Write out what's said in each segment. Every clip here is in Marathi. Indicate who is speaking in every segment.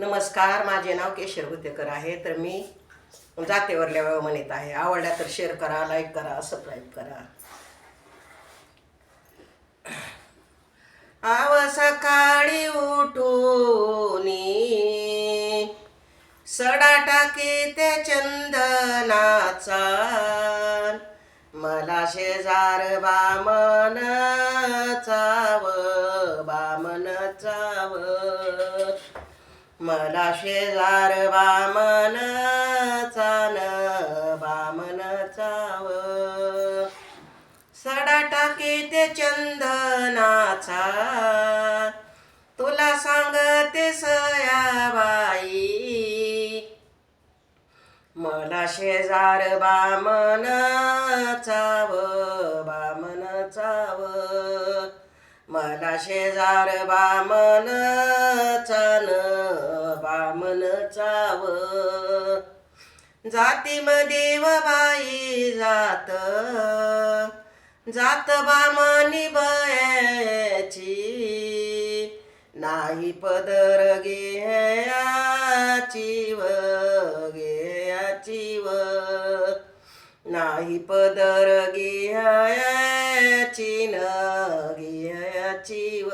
Speaker 1: नमस्कार माझे नाव केशर गुतेकर आहे. तर मी जातेवरल्या वेळ म्हणत आहे. आवडल्या तर शेअर करा लाईक करा सबस्क्राईब करा. आव सकाळी उठून सडा टाके ते चंदनाचा. मला शेजार बामन मला शेजार बामन चान बामन चाव सडा टाकी ते चंदनाचा. तुला सांगते सयाबाई मला शेजार बामन चाव बामन चाव मला शेजार बामन जातीमध्ये व बाई जात. जात बामनी बयाची. नाही पदर गेयाची व गेयाची व. नाही पदर गेयाची न गेयाची व.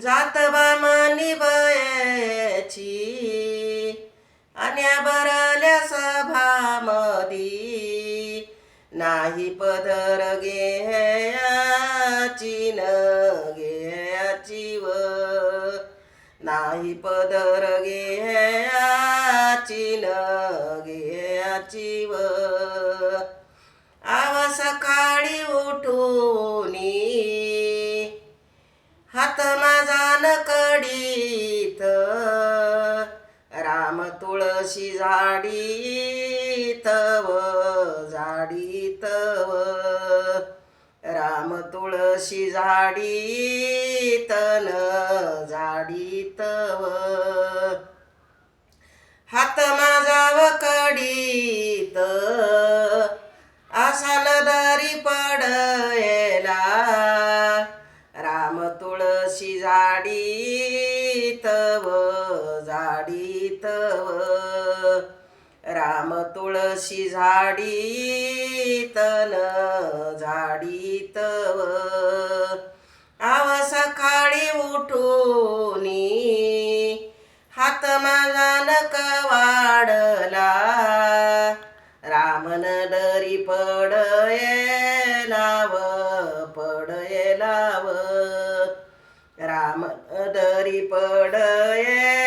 Speaker 1: जात बामनी बयाची. अन्या बरल्या सभामधी नाही पदर घेयाची न घेयाची व. नाही पदर घेयाची न घेयाची व. तुळशी झाडी तव झाडी व. राम तुळशी झाडी तन झाडी व. हात माझा व कडीत आसाल दरी पडयला. राम तुळशी झाडी राम तुळशी झाडीत न झाडीत व. आव सकाळी उठून हात माझा नक वाढला. रामन दरी पडयलाव पडयलाव रामन दरी पडये